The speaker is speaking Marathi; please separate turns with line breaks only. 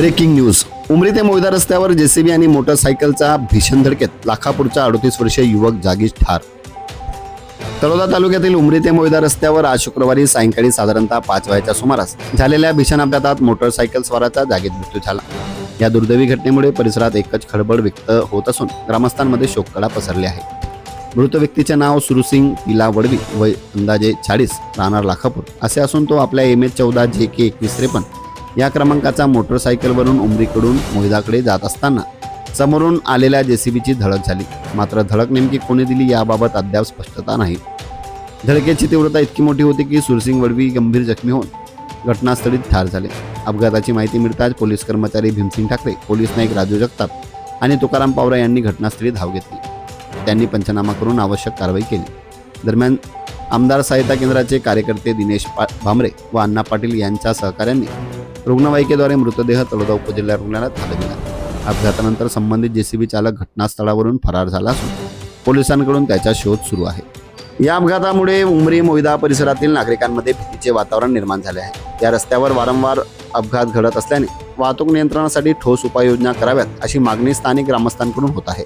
Breaking news. उमरी ते मोयदा रस्त्यावर जेसीबी आणि मोटरसायकलचा भीषण धडकेत लाखापूरचा अडतीस वर्षीय युवक जागीच ठार. तळोदा तालुक्यातील उमरी ते मोयदा रस्त्यावर आज शुक्रवारी सायंकाळी साधारणतः पाच वयाच्या सुमारास झालेल्या भीषण अपघातात मोटरसायकल स्वाराचा जागीत मृत्यू झाला. या दुर्दैवी घटनेमुळे परिसरात एकच खळबळ व्यक्त होत असून ग्रामस्थांमध्ये शोककळा पसरली आहे. मृत व्यक्तीचे नाव सुरुसिंग पिला वडवी वय अंदाजे चाळीस राहणार लाखापूर असे असून तो आपल्या एम एच चौदा जे के एकवीस त्रेपन्न या क्रमांकाचा मोटरसायकलवरून उमरीकडून मोहिदाकडे जात असताना समोरून आलेल्या जेसीबीची धडक झाली. मात्र धडक नेमकी कोणी दिली याबाबत अद्याप स्पष्टता नाही. धडकेची तीव्रता इतकी मोठी होती की सुरसिंग वडवी गंभीर जखमी होऊन घटनास्थळी ठार झाले. अपघाताची माहिती मिळताच पोलीस कर्मचारी भीमसिंग ठाकरे पोलीस नाईक राजू जगताप आणि तुकाराम पावरा यांनी घटनास्थळी धाव घेतली. त्यांनी पंचनामा करून आवश्यक कारवाई केली. दरम्यान आमदार सहायता केंद्राचे कार्यकर्ते दिनेश पा भामरे व अण्णा पाटील यांच्या सहकार्यांनी रुग्णवाहिकेद्वारे मृतदेह तळोदा उपजिल्हा रुग्णालयात हलविला अपघातानंतर संबंधित जेसीबी चालक घटनास्थळावरून फरार झाला असून पोलिसांकडून त्याचा शोध सुरू आहे. या अपघातामुळे उमरी मोहिदा परिसरातील नागरिकांमध्ये भीतीचे वातावरण निर्माण झाले आहे. या रस्त्यावर वारंवार अपघात घडत असल्याने वाहतूक नियंत्रणासाठी ठोस उपाययोजना कराव्यात अशी मागणी स्थानिक ग्रामस्थांकडून होत आहे.